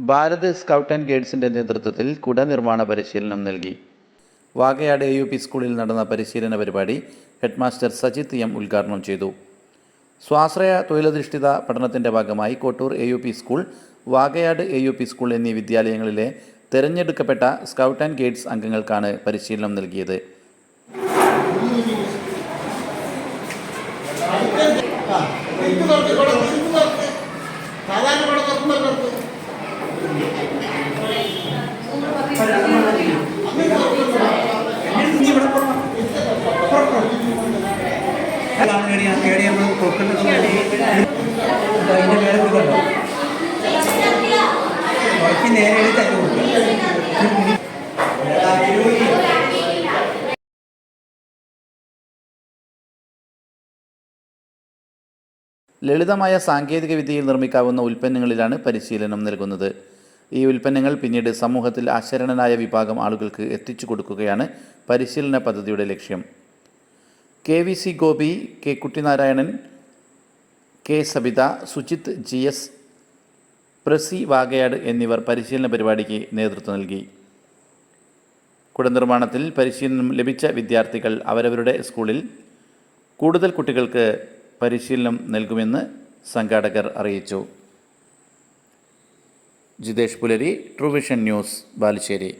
Bharat scout and ഗൈഡ്സിന്റെ നേതൃത്വത്തിൽ കുട നിർമ്മാണ പരിശീലനം നൽകി വാകയാട് എ യു പി സ്കൂളിൽ നടന്ന പരിശീലന പരിപാടി ഹെഡ്മാസ്റ്റർ സജിത് എം ഉദ്ഘാടനം ചെയ്തു സ്വാശ്രയ തൊഴിലധിഷ്ഠിത പഠനത്തിന്റെ ഭാഗമായി Kottur A U P school Vakayad A U P school എന്നീ വിദ്യാലയങ്ങളിലെ തിരഞ്ഞെടുക്കപ്പെട്ട സ്കൗട്ട് ആൻഡ് ഗൈഡ്സ് അംഗങ്ങൾക്കാണ് പരിശീലനം നൽകിയത് ഇത് ലളിതമായ സാങ്കേതിക വിദ്യയിൽ നിർമ്മിക്കാവുന്ന ഉൽപ്പന്നങ്ങളിലാണ് പരിശീലനം നൽകുന്നത്. ഈ ഉൽപ്പന്നങ്ങൾ പിന്നീട് സമൂഹത്തിൽ അശരണനായ വിഭാഗം ആളുകൾക്ക് എത്തിച്ചു കൊടുക്കുകയാണ് പരിശീലന പദ്ധതിയുടെ ലക്ഷ്യം. K V C Gopi K Kuttinarayanan K Sabitha Sujith G S പ്രസി വാഗയാട് എന്നിവർ പരിശീലന പരിപാടിക്ക് നേതൃത്വം നൽകി. കുടനിർമ്മാണത്തിൽ പരിശീലനം ലഭിച്ച വിദ്യാർത്ഥികൾ അവരവരുടെ സ്കൂളിൽ കൂടുതൽ കുട്ടികൾക്ക് പരിശീലനം നൽകുമെന്ന് സംഘാടകർ അറിയിച്ചു. ജിതേഷ് പുലരി ട്രൂവിഷൻ ന്യൂസ് ബാലുശ്ശേരി.